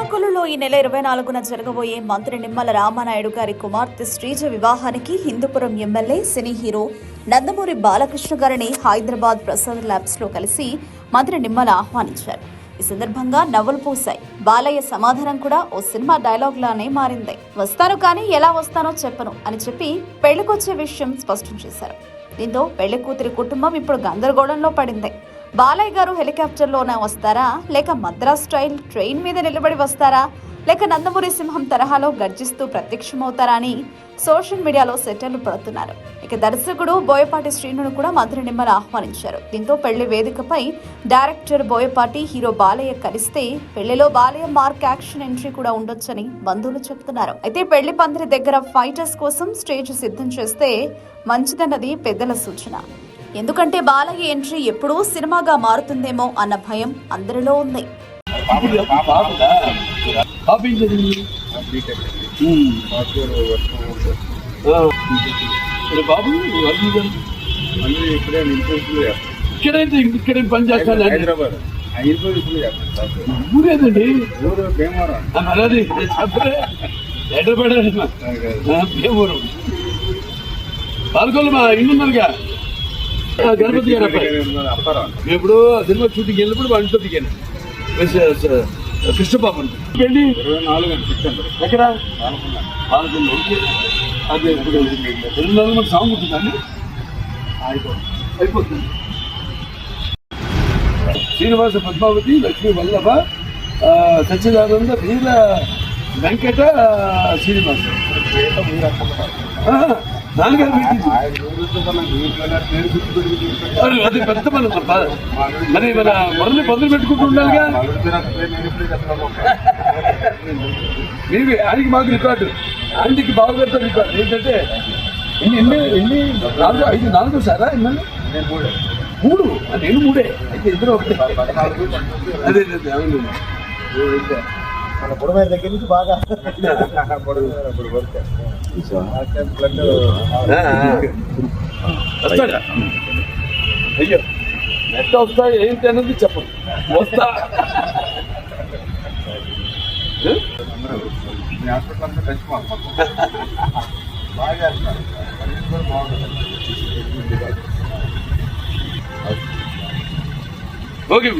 ఏపీలో ఈ నెల ఇరవై నాలుగున జరగబోయే మంత్రి నిమ్మల రామానాయుడు గారి కుమార్తె శ్రీజ వివాహానికి Hindupuram MLA cine hero Nandamuri Balakrishna గారిని హైదరాబాద్ ప్రసాద్ ల్యాబ్స్లో కలిసి మంత్రి నిమ్మల ఆహ్వానించారు. ఈ సందర్భంగా నవ్వులు పూశాయి. బాలయ్య సమాధానం కూడా ఓ సినిమా డైలాగ్ లానే మారింది. వస్తాను కానీ ఎలా వస్తానో చెప్పను అని చెప్పి పెళ్ళికొచ్చే విషయం స్పష్టం చేశారు. దీంతో పెళ్ళి కూతురి కుటుంబం ఇప్పుడు గందరగోళంలో పడింది. బాలయ్య గారు హెలికాప్టర్లోనే వస్తారా? లేక మద్రాస్ స్టైల్ ట్రైన్ మీద నిలబడి వస్తారా? లేక నందమూరి సింహం తరహాలో గర్జిస్తూ ప్రత్యక్షమవుతారా అని సోషల్ మీడియాలో సెటర్లు పడుతున్నారు. ఇక దర్శకుడు బోయపాటి శ్రీనును కూడా మంత్రి నిమ్మల ఆహ్వానించారు. దీంతో పెళ్ళి వేదికపై డైరెక్టర్ బోయపాటి హీరో బాలయ్య కలిస్తే పెళ్ళిలో బాలయ్య మార్క్ యాక్షన్ ఎంట్రీ కూడా ఉండొచ్చని బంధువులు చెప్తున్నారు. అయితే పెళ్ళి పందిరి దగ్గర ఫైటర్స్ కోసం స్టేజ్ సిద్ధం చేస్తే మంచిదన్నది పెద్దల సూచన. ఎందుకంటే బాలయ్య ఎంట్రీ ఎప్పుడూ సినిమాగా మారుతుందేమో అన్న భయం అందరిలో ఉంది. బాబు ఇక్కడే ఇక్కడైతే ఇక్కడే పని చేస్తాను హైదరాబాద్ హైదరాబాద్ ఊరేదండి భీమవరం మా ఇల్లు గణపతి గారు అబ్బాయి. ఇప్పుడు ఆ సినిమా షూటింగ్ వెళ్ళినప్పుడు వాళ్ళ ఇంట్లో దిగాను. కృష్ణబాబు సెప్టెంబర్ ఎక్కడ అదే రెండు నాలుగు మంది సాంగ్ ఉంటుందండి అయిపోతుంది. శ్రీనివాస పద్మావతి లక్ష్మీ వల్లభ సచ్చిదానంద వీర వెంకట శ్రీనివాస్. నాన్నగారు అది పెద్ద మన మరి మన మొదలు మొదలు పెట్టుకుంటూ ఉండాలిగా ఆయనకి మాకు రికార్డు. ఆంటీకి బావగారితో రికార్డు. ఏంటంటే ఎన్ని ఎన్ని ఎన్ని నాలుగు ఐదు నాలుగు సారా ఎన్ని మూడు. నేను మూడే. అయితే ఇద్దరు ఒకటే. అదే అదే అవును. మన బుడమేర దగ్గర నుంచి బాగా. వస్తాడా అయ్యో ఎంత వస్తాయి ఏంటి అనేది చెప్పండి. వస్తా ఓకే